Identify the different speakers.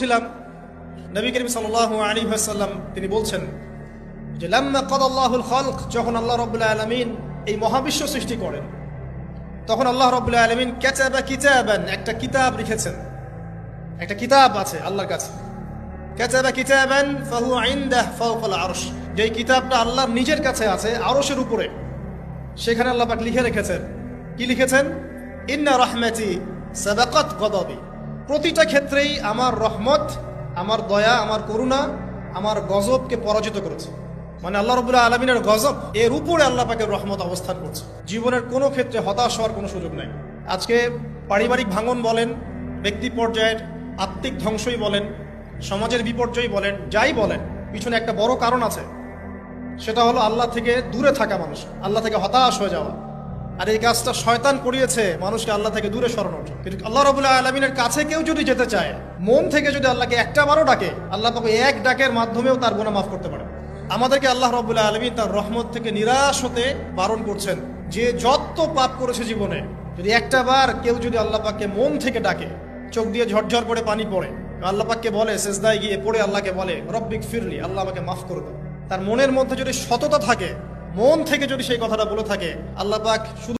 Speaker 1: ছিলাম নবী করিম সাল্লাল্লাহু আলী সাল্লাম তিনি বলছেন যে, লাম্মা কদাল্লাহুল খলক যখন আল্লাহ রবুল্লাহ আলমিন এই মহাবিশ্ব সৃষ্টি করেন, তখন আল্লাহ রবুল্লাহ আলমিন ক্যাচাবা কিতাবান, একটা কিতাব লিখেছেন একটা কিতাব আছে আল্লাহর কাছে। ক্যাচাবা কিতাবান ফাহু আইন্দাহ ফাওকাল আরশ। যে কিতাবটা আল্লাহর নিজের কাছে আছে, আরশের উপরে। সেখানে আল্লাহ পাক লিখে রেখেছেন। কি লিখেছেন? ইন্না রহমাতি সাবাকাত গদাবি প্রতিটা ক্ষেত্রেই আমার রহমত, আমার দয়া, আমার করুণা, আমার গজবকে পরাজিত করেছে। মানে আল্লাহ রবুল্লাহ আলমিনের গজব, এর উপরে আল্লাহ পাকের রহমত অবস্থান করছে। জীবনের কোনো ক্ষেত্রে হতাশ হওয়ার কোনো সুযোগ নাই। আজকে পারিবারিক ভাঙন বলেন, ব্যক্তি পর্যায়ের আত্মিক ধ্বংসই বলেন, সমাজের বিপর্যয় বলেন, যাই বলেন, পিছনে একটা বড় কারণ আছে। সেটা হলো আল্লাহ থেকে দূরে থাকা মানুষ, আল্লাহ থেকে হতাশ হয়ে যাওয়া। আর এই কাজটা শয়তান করিয়েছে মানুষকে আল্লাহ থেকে দূরে সরানো কিন্তু আল্লাহ রবুল্লাহ আলমিনের কাছে কেউ যদি যেতে চায়, মন থেকে যদি আল্লাহকে একটা বারও ডাকে, আল্লাহ তাকে এক ডাকের মাধ্যমেও তার গুণা মাফ করতে পারে। আমাদেরকে আল্লাহ রবুল্লাহ আলমী তার রহমত থেকে নিরাশ হতে বারণ করছেন। যে যত পাপ করেছে জীবনে, যদি একটা বার কেউ যদি আল্লাহ পাককে মন থেকে ডাকে, চোখ দিয়ে ঝরঝর করে পানি পড়ে, আল্লাহ পাককে বলে শেষদায় গিয়ে পড়ে আল্লাহকে বলে, রব্বিক ফিরলি, আল্লাহ আমাকে মাফ করে দাও। তার মনের মধ্যে যদি সততা থাকে, মন থেকে যদি সেই কথাটা বলে থাকে, আল্লাহ পাক শুধু